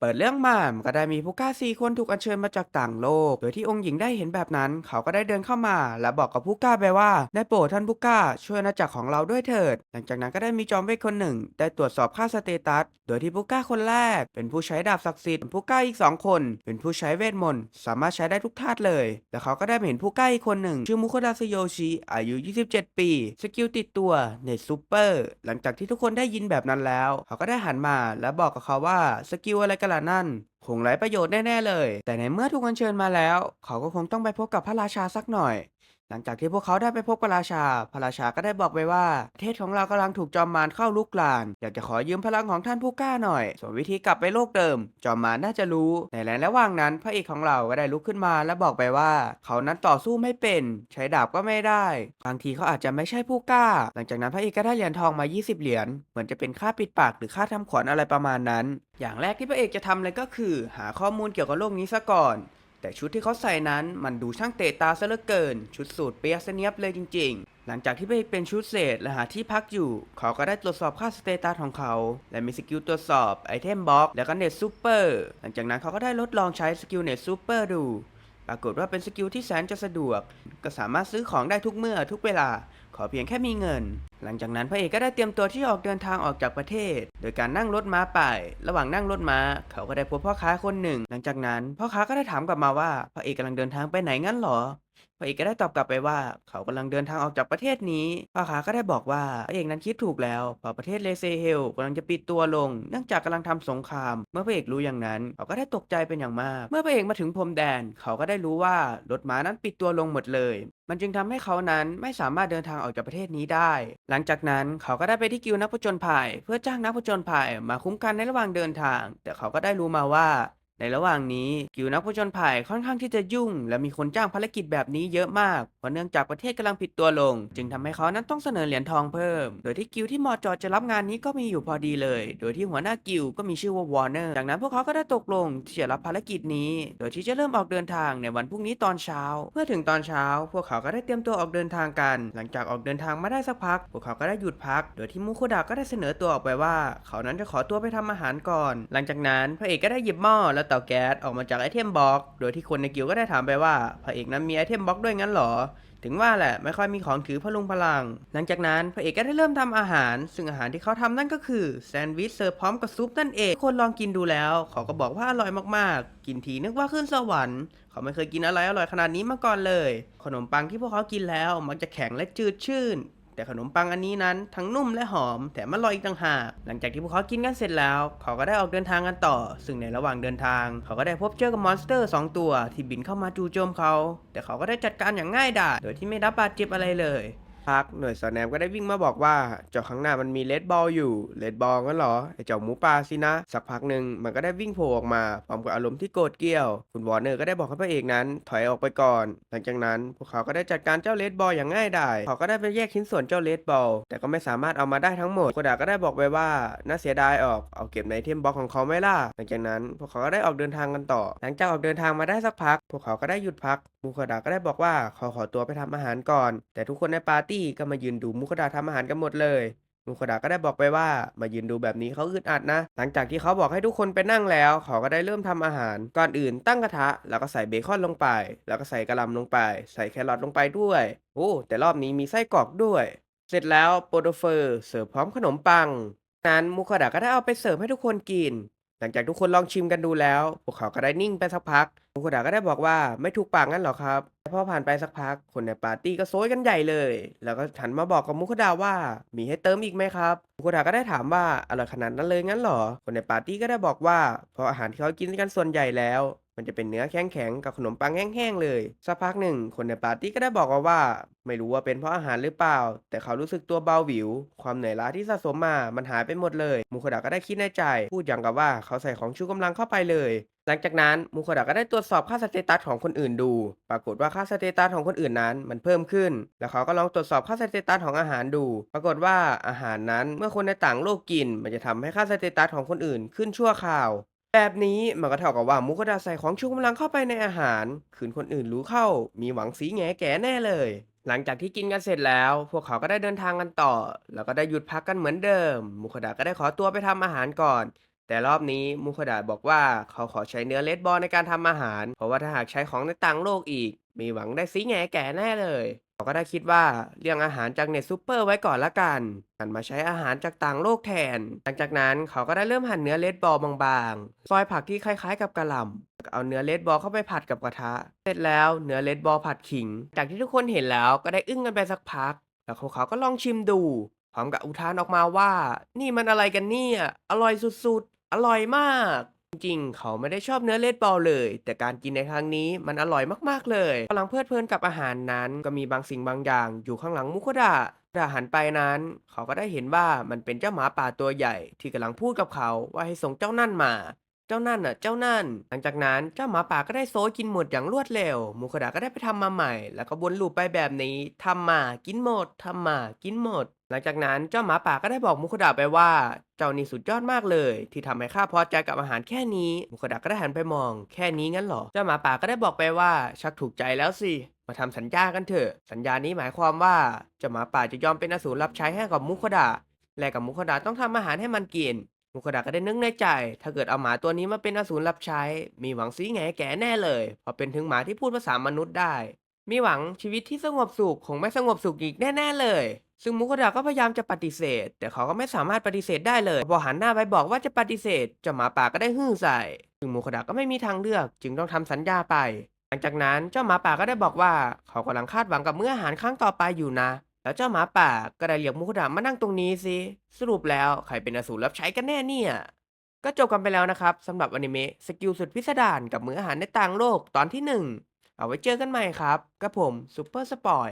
เปิดเรื่องมามก็ได้มีผู้กล้าสี่คนถูกอัญเชิญมาจากต่างโลก โดยที่องค์หญิงได้เห็นแบบนั้น เขาก็ได้เดินเข้ามา และบอกกับผู้กล้าไปว่าได้โปรดท่านผู้กล้า ช่วยอาณาจักรของเราด้วยเถิด หลังจากนั้นก็ได้มีจอมเวทคนหนึ่ง ได้ตรวจสอบค่าสเตตัส โดยที่ผู้กล้าคนแรก เป็นผู้ใช้ดาบศักดิ์สิทธิ์ผู้กล้าอีกสองคน เป็นผู้ใช้เวทมนต์สามารถใช้ได้ทุกธาตุเลยและเขาก็ได้เห็นผู้กล้าอีกคนหนึ่ง ชื่อมุโคดาซโยชิอายุ 27 ปี สกิลติดตัวเนซูเปอร์หลังจากที่ทุกคนได้ยินแบบนั้นแล้ว เขาก็ได้หันมา และบอกกับเขาว่าสกิลอะไรกันล่ะนั่น คงไร้ประโยชน์แน่ ๆ เลย แต่ในเมื่อถูกอัญเชิญมาแล้ว เขาก็คงต้องไปพบกับพระราชาสักหน่อย หลังจากที่พวกเขาได้ไปพบกับราชา พระราชาก็ได้บอกไปว่าประเทศของเรากำลังถูกจอมมารเข้าลุกลาน อยากจะขอยืมพลังของท่านผู้กล้าหน่อย ส่วนวิธีกลับไปโลกเดิม จอมมารน่าจะรู้ ในระหว่างนั้นพระเอกของเราก็ได้ลุกขึ้นมาและบอกไปว่า เขานั้นต่อสู้ไม่เป็น ใช้ดาบก็ไม่ได้ บางทีเขาอาจจะไม่ใช่ผู้กล้า หลังจากนั้นพระเอกก็ได้เหรียญทองมา 20 เหรียญ เหมือนจะเป็นค่าปิดปากหรือค่าทำขวัญอะไรประมาณนั้น อย่างแรกที่พระเอกจะทำเลยก็คือ หาข้อมูลเกี่ยวกับโลกนี้ซะก่อน แต่ชุดที่เขาใส่นั้นมันดูช่างเตะตาซะเหลือเกิน ชุดสูทเปียกเสเนียบเลยจริง ๆ หลังจากที่ไปเป็นชุดเศษและหาที่พักอยู่ เขาก็ได้ตรวจสอบค่าสเตตัสของเขา และมีสกิลตรวจสอบไอเทมบล็อกแล้วก็เน็ตซูเปอร์หลังจากนั้นเขาก็ได้ทดลองใช้สกิลเน็ตซูเปอร์ดู ปรากฏว่าเป็นสกิลที่แสนจะสะดวก ก็สามารถซื้อของได้ทุกเมื่อทุกเวลา ขอเพียงแค่มีเงิน หลังจากนั้นพระเอกก็ได้เตรียมตัวที่ออกเดินทางออกจากประเทศ โดยการนั่งรถม้าไประหว่างนั่งรถม้า เขาก็ได้พบพ่อค้าคนหนึ่ง หลังจากนั้นพ่อค้าก็ได้ถามกลับมาว่าพระเอกกำลังเดินทางไปไหนงั้นหรอพระเอกก็ได้ตอบกลับไปว่า เขากำลังเดินทางออกจากประเทศนี้พ่อค้าก็ได้บอกว่าพระเอกนั้นคิดถูกแล้วเพราะประเทศเลเซเฮลกำลังจะปิดตัวลง เนื่องจากกำลังทำสงคราม เมื่อพระเอกรู้อย่างนั้น เขาก็ได้ตกใจเป็นอย่างมาก เมื่อพระเอกมาถึงพรมแดน เขาก็ได้รู้ว่ารถม้านั้นปิดตัวลงหมดเลย มันจึงทำให้เขานั้นไม่สามารถเดินทางออกจากประเทศนี้ได้ หลังจากนั้นเขาก็ได้ไปที่กิวนักผจญภัย เพื่อจ้างนักผจญภัยมาคุ้มกันในระหว่างเดินทาง แต่เขาก็ได้รู้มาว่า ในระหว่างนี้กิวนักผจญภัยค่อนข้างที่จะยุ่ง และมีคนจ้างภารกิจแบบนี้เยอะมากเพราะเนื่องจากประเทศกำลังผิดตัวลง จึงทำให้เขานั้นต้องเสนอเหรียญทองเพิ่ม โดยที่กิวที่มาะเจอจะรับงานนี้ก็มีอยู่พอดีเลย โดยที่หัวหน้ากิวก็มีชื่อว่าวอร์เนอร์จากนั้นพวกเขาก็ได้ตกลงที่จะรับภารกิจนี้ โดยที่จะเริ่มออกเดินทางในวันพรุ่งนี้ตอนเช้า เมื่อถึงตอนเช้า พวกเขาก็ได้เตรียมตัวออกเดินทางกัน หลังจากออกเดินทางมาได้สักพัก พวกเขาก็ได้หยุดพัก โดยที่มุโคดะก็ได้เสนอตัวออกไปว่า เขานั้นจะขอตัวไปทำอาหารก่อน หลังจากนั้นพระเอกก็ได้หยิบหม้อและเตาแก๊สออกมาจากไอเทมบ็อกโดยที่คนในกิลด์ก็ได้ถามไปว่าพระเอกนั้นมีไอเทมบ็อกด้วยงั้นหรอ ถึงว่าแหละไม่ค่อยมีของถือพลุงพลัง หลังจากนั้นพระเอกก็ได้เริ่มทำอาหาร ซึ่งอาหารที่เขาทำนั่นก็คือแซนด์วิชเสิร์ฟพร้อมกับซุปนั่นเองคนลองกินดูแล้วเขาก็บอกว่าอร่อยมากๆ กินทีนึกว่าขึ้นสวรรค์เขาไม่เคยกินอะไรอร่อยขนาดนี้มาก่อนเลย ขนมปังที่พวกเขากินแล้วมักจะแข็งและจืดชื่น แต่ขนมปังอันนี้นั้นทั้งนุ่มและหอมแถมอร่อยอีกต่างหาก หลังจากที่พวกเขากินกันเสร็จแล้ว เขาก็ได้ออกเดินทางกันต่อ ซึ่งในระหว่างเดินทาง เขาก็ได้พบเจอกับมอนสเตอร์ 2 ตัว ที่บินเข้ามาจู่โจมเขา แต่เขาก็ได้จัดการอย่างง่ายดายโดยที่ไม่รับบาดเจ็บอะไรเลย พักหน่วยสอดแนมก็ได้วิ่งมาบอกว่าเจ้าข้างหน้ามันมีเลดบอลอยู่เลดบอลงั้นเหรอไอเจ้าหมูป่าสินะ สักพักหนึ่งมันก็ได้วิ่งโผล่ออกมาพร้อมกับอารมณ์ที่โกรธเกรี้ยว คุณวอร์เนอร์ก็ได้บอกให้พระเอกนั้นถอยออกไปก่อน หลังจากนั้นพวกเขาก็ได้จัดการเจ้าเลดบอลอย่างง่ายดายเขาก็ได้ไปแยกชิ้นส่วนเจ้าเลดบอลแต่ก็ไม่สามารถเอามาได้ทั้งหมดโคดาก็ได้บอกไปว่าน่าเสียดายออกเอาเก็บในเทมบ็อกของเขาไม่ล่ะหลังจากนั้นพวกเขาก็ได้ออกเดินทางกันต่อ หลังจากออกเดินทางมาได้สักพัก พวกเขาก็ได้หยุดพักมูคดาก็ได้บอกว่าขอขอตัวไปทำอาหารก่อน แต่ทุกคนในปาร์ตี้ก็มายืนดูมูคดาทำอาหารกันหมดเลยมูคดาก็ได้บอกไปว่า มายืนดูแบบนี้เขาอึดอัดนะ หลังจากที่เขาบอกให้ทุกคนไปนั่งแล้วเขาก็ได้เริ่มทำอาหาร ก่อนอื่นตั้งกระทะ แล้วก็ใส่เบคอนลงไป แล้วก็ใส่กระลำลงไป ใส่แครอทลงไปด้วย โอ้แต่รอบนี้มีไส้กรอกด้วย เสร็จแล้วโปรโตเฟอร์เสิร์ฟพร้อมขนมปังนั้นมูคดาก็ได้เอาไปเสิร์ฟให้ทุกคนกิน หลังจากทุกคนลองชิมกันดูแล้ว พวกเขาก็ได้นิ่งไปสักพักมูคดาก็ได้บอกว่าไม่ถูกปากงั้นหรอครับแต่พอผ่านไปสักพักคนในปาร์ตี้ก็โซยกันใหญ่เลย แล้วก็หันมาบอกกับมุคดาว่ามีให้เติมอีกไหมครับมุคดาก็ได้ถามว่าอร่อยขนาดนั้นเลยงั้นหรอ คนในปาร์ตี้ก็ได้บอกว่าเพราะอาหารที่เขากินกันส่วนใหญ่แล้ว มันจะเป็นเนื้อแข็งๆกับขนมปังแห้งๆเลยสักพักหนึ่งคนในปาร์ตี้ก็ได้บอกมาว่า ไม่รู้ว่าเป็นเพราะอาหารหรือเปล่า แต่เขารู้สึกตัวเบาหวิว ความเหนื่อยล้าที่สะสมมามันหายไปหมดเลยมูคดะก็ได้คิดในใจ พูดอย่างกับว่าเขาใส่ของชูกำลังเข้าไปเลย หลังจากนั้นมูคดะก็ได้ตรวจสอบค่าสเตตัสของคนอื่นดู ปรากฏว่าค่าสเตตัสของคนอื่นนั้นมันเพิ่มขึ้น แล้วเขาก็ลองตรวจสอบค่าสเตตัสของอาหารดู ปรากฏว่าอาหารนั้นเมื่อคนในต่างโลกกิน มันจะทำให้ค่าสเตตัสของคนอื่นขึ้นชั่วคราว แบบนี้มันก็เท่ากับว่ามุกดาใส่ของชูกำลังเข้าไปในอาหาร คืนคนอื่นรู้เข้า มีหวังสีแง่แก่แน่เลย หลังจากที่กินกันเสร็จแล้ว พวกเขาก็ได้เดินทางกันต่อ แล้วก็ได้หยุดพักกันเหมือนเดิมมุคดาก็ได้ขอตัวไปทำอาหารก่อน แต่รอบนี้มุคดาบอกว่าเขาขอใช้เนื้อเลดบอลในการทำอาหาร เพราะว่าถ้าหากใช้ของในต่างโลกอีก มีหวังได้ซีแง่แก่แน่เลย เขาก็ได้คิดว่าเรื่องอาหารจากเน็ตซูเปอร์ไว้ก่อนละกัน กันมาใช้อาหารจากต่างโลกแทน หลังจากนั้นเขาก็ได้เริ่มหั่นเนื้อเลดบอลบางๆ ซอยผักที่คล้ายๆ กับกระหล่ำเอาเนื้อเลดบอลเข้าไปผัดกับกระทะ เสร็จแล้วเนื้อเลดบอลผัดขิง จากที่ทุกคนเห็นแล้วก็ได้อึ้งกันไปสักพัก แล้วเขาก็ลองชิมดู พร้อมกับอุทานออกมาว่า นี่มันอะไรกันเนี่ย อร่อยสุดๆ อร่อยมาก จริงเขาไม่ได้ชอบเนื้อเลดบอลเลย แต่การกินในครั้งนี้มันอร่อยมากๆเลยกำลังเพลิดเพลินกับอาหารนั้น ก็มีบางสิ่งบางอย่างอยู่ข้างหลังมุคุดะดาหันไปนั้น เขาก็ได้เห็นว่ามันเป็นเจ้าหมาป่าตัวใหญ่ ที่กำลังพูดกับเขาว่าให้ส่งเจ้านั่นมา เจ้านั่นน่ะ เจ้านั่น หลังจากนั้นเจ้าหมาป่าก็ได้โซยกินหมดอย่างรวดเร็วมุคดาก็ได้ไปทำมาใหม่ แล้วก็วนลูปไปแบบนี้ทำมากินหมดทำมากินหมด หลังจากนั้นเจ้าหมาป่าก็ได้บอกมุคดาไปว่า เจ้านี่สุดยอดมากเลย ที่ทำให้ข้าพอใจกับอาหารแค่นี้มุคดาก็ได้หันไปมอง แค่นี้งั้นเหรอ เจ้าหมาป่าก็ได้บอกไปว่า ชักถูกใจแล้วสิ มาทำสัญญากันเถอะ สัญญานี้หมายความว่าเจ้าหมาป่าจะยอมเป็นอสูรรับใช้ให้กับมุคดาและกับมุคดาต้องทำอาหารให้มันกิน มุคดาก็ได้นึกในใจ ถ้าเกิดเอาหมาตัวนี้มาเป็นอสูรรับใช้ มีหวังซีแง่แก่แน่เลยเพราะเป็นถึงหมาที่พูดภาษามนุษย์ได้ มีหวังชีวิตที่สงบสุขคงไม่สงบสุขอีกแน่ๆเลย ซึ่งมุคดาก็พยายามจะปฏิเสธ แต่เขาก็ไม่สามารถปฏิเสธได้เลยพอหันหน้าไปบอกว่าจะปฏิเสธเจ้าหมาป่าก็ได้ฮือใส่ซึ่งมุคดาก็ไม่มีทางเลือก จึงต้องทำสัญญาไป หลังจากนั้นเจ้าหมาป่าก็ได้บอกว่า เขากำลังคาดหวังกับเมื้ออาหารครั้งต่อไปอยู่นะ แล้วเจ้าหมาป่าก็ได้เรียกมุคุดะมานั่งตรงนี้สิ สรุปแล้วใครเป็นอสูรรับใช้กันแน่เนี่ย ก็จบกันไปแล้วนะครับสำหรับอนิเมะสกิลสุดพิสดารกับมื้ออาหารในต่างโลกตอนที่หนึ่งเอาไว้เจอกันใหม่ครับกับผมซูเปอร์สปอย